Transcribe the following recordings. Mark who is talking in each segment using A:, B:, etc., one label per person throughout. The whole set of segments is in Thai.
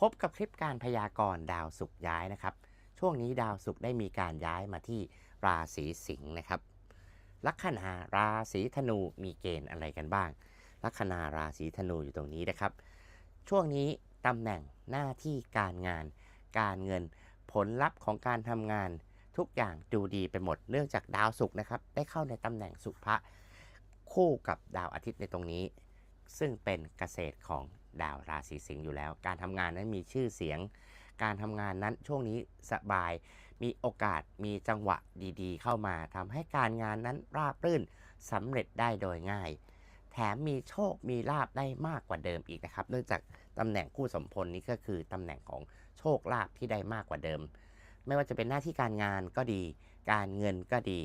A: พบกับคลิปการพยากรณ์ดาวศุกร์ย้ายนะครับ ช่วงนี้ดาวศุกร์ได้มีการย้ายมาที่ราศีสิงห์นะครับลัคนาราศีธนูมีเกณฑ์อะไรกันบ้าง ลัคนาราศีธนูอยู่ตรงนี้นะครับ ช่วงนี้ตำแหน่งหน้าที่การงาน การเงินผลลัพธ์ของการทำงาน ทุกอย่างดูดีไปหมดเนื่องจากดาวศุกร์นะครับ ได้เข้าในตำแหน่งสุภะคู่กับดาวอาทิตย์ในตรงนี้ ซึ่งเป็นเกษตรของดาวราศีสิงห์อยู่แล้ว การทำงานนั้นมีชื่อเสียง การทำงานนั้นช่วงนี้สบาย มีโอกาสมีจังหวะดีๆ เข้ามาทำให้การงานนั้นราบรื่นสำเร็จได้โดยง่าย แถมมีโชคมีลาบได้มากกว่าเดิมอีกนะครับ เนื่องจากตำแหน่งคู่สมพลนี้ก็คือตำแหน่งของโชคลาภที่ได้มากกว่าเดิม ไม่ว่าจะเป็นหน้าที่การงานก็ดี การเงินก็ดี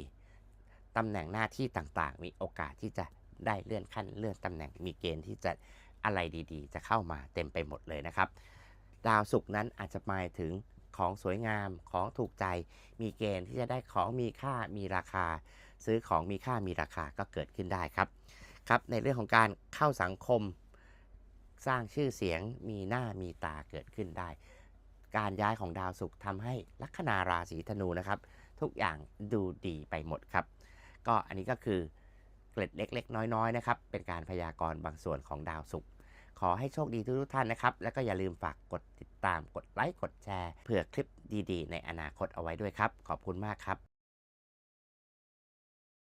A: ตำแหน่งหน้าที่ต่างๆ มีโอกาสที่จะ ได้เลื่อนขั้นเลื่อนตำแหน่งมีเกณฑ์ที่จะอะไรดีๆ จะเข้ามาเต็มไปหมดเลยนะครับ ดาวศุกร์นั้นอาจจะหมายถึงของสวยงามของถูกใจ มีเกณฑ์ที่จะได้ของมีค่ามีราคา ซื้อของมีค่ามีราคาก็เกิดขึ้นได้ครับครับ ในเรื่องของการเข้าสังคม สร้างชื่อเสียงมีหน้ามีตาเกิดขึ้นได้ การย้ายของดาวศุกร์ทำให้ลัคนาราศีธนูนะครับ ทุกอย่างดูดีไปหมดครับ ก็อันนี้ก็คือ เกล็ดเล็ก ๆ น้อยๆนะครับเป็นการพยากรณ์บางส่วนของดาวศุกร์ขอให้โชคดีทุกๆท่านนะครับ แล้วก็อย่าลืมฝากกดติดตามกดไลค์กดแชร์เผื่อคลิปดีๆ ในอนาคตเอาไว้ด้วยครับ ขอบคุณมากครับ